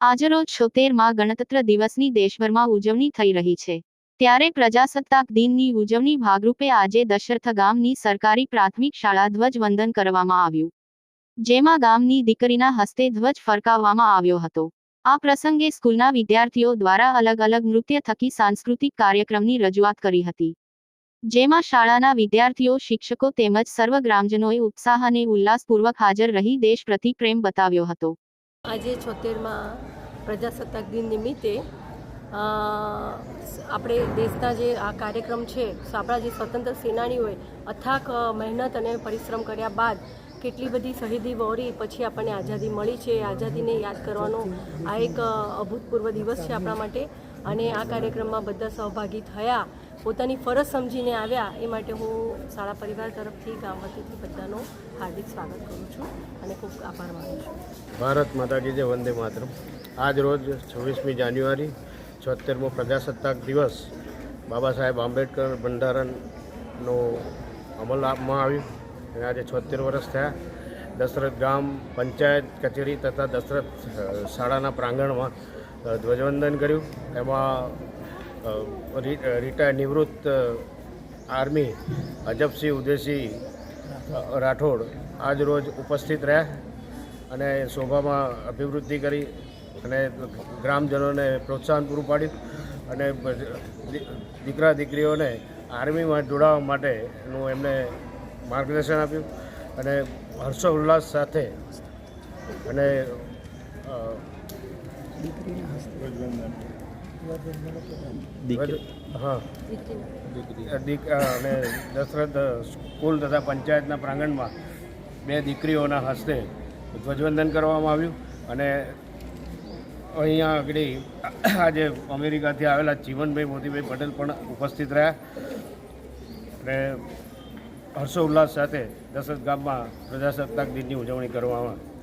આજરોજ છોતેરમાં ગણતંત્ર દિવસની દેશભરમાં ઉજવણી થઈ રહી છે. ત્યારે પ્રજાસત્તાક દિનની ઉજવણી ભાગરૂપે આજે દશરથ ગામની સરકારી પ્રાથમિક શાળા ધ્વજવંદન કરવામાં આવ્યું. જેમાં ગામની દીકરીના હસ્તે ધ્વજ ફરકાવવામાં આવ્યો હતો. આ પ્રસંગે સ્કૂલના વિદ્યાર્થીઓ દ્વારા અલગ અલગ નૃત્ય થકી સાંસ્કૃતિક કાર્યક્રમની રજૂઆત કરી હતી. જેમાં શાળાના વિદ્યાર્થીઓ, શિક્ષકો તેમજ સર્વ ગ્રામજનોએ ઉત્સાહ અને ઉલ્લાસપૂર્વક હાજર રહી દેશ પ્રતિ પ્રેમ બતાવ્યો હતો. આજે છોતેરમાં પ્રજાસત્તાક દિન નિમિત્તે આપણે દેશના જે આ કાર્યક્રમ છે, આપણા જે સ્વતંત્ર સેનાનીઓએ અથાક મહેનત અને પરિશ્રમ કર્યા બાદ કેટલી બધી શહીદી વહોરી પછી આપણને આઝાદી મળી છે. આઝાદીને યાદ કરવાનો આ એક અભૂતપૂર્વ દિવસ છે આપણા માટે. અને આ કાર્યક્રમમાં બધા સહભાગી થયા. પોતાની ફરજ સમજીને આવ્યા એ માટે હું શાળા પરિવાર તરફથી, ગામ વતીથી બધાનો હાર્દિક સ્વાગત કરું છું અને ખૂબ આભાર માનું છું. ભારત માતા કી વંદે માતરમ. આજ રોજ છવ્વીસમી જાન્યુઆરી, છોતેરમો પ્રજાસત્તાક દિવસ બાબા સાહેબ આંબેડકર બંધારણનો અમલ આપવામાં આવ્યું અને આજે છોતેર વર્ષ થયા. દશરથ ગામ પંચાયત કચેરી તથા દશરથ શાળાના પ્રાંગણમાં ધ્વજવંદન કર્યું. એમાં રિટાયર્ડ નિવૃત્ત આર્મી અજબસિંહ ઉદેસી રાઠોડ આજ રોજ ઉપસ્થિત રહ્યા અને શોભામાં અભિવૃદ્ધિ કરી અને ગ્રામજનોને પ્રોત્સાહન પૂરું પાડ્યું અને દીકરા દીકરીઓને આર્મીમાં જોડાવા માટેનું એમને માર્ગદર્શન આપ્યું અને હર્ષોલ્લાસ સાથે અને ધ્વજ- હા. અને દશરથ સ્કૂલ તથા પંચાયતના પ્રાંગણમાં બે દીકરીઓના હસ્તે ધ્વજવંદન કરવામાં આવ્યું. અને અહીંયા આગળ આજે અમેરિકાથી આવેલા જીવનભાઈ મોતીભાઈ પટેલ પણ ઉપસ્થિત રહ્યા. અને હર્ષોલ્લાસ સાથે દશરથ ગામમાં પ્રજાસત્તાક દિનની ઉજવણી કરવામાં આવી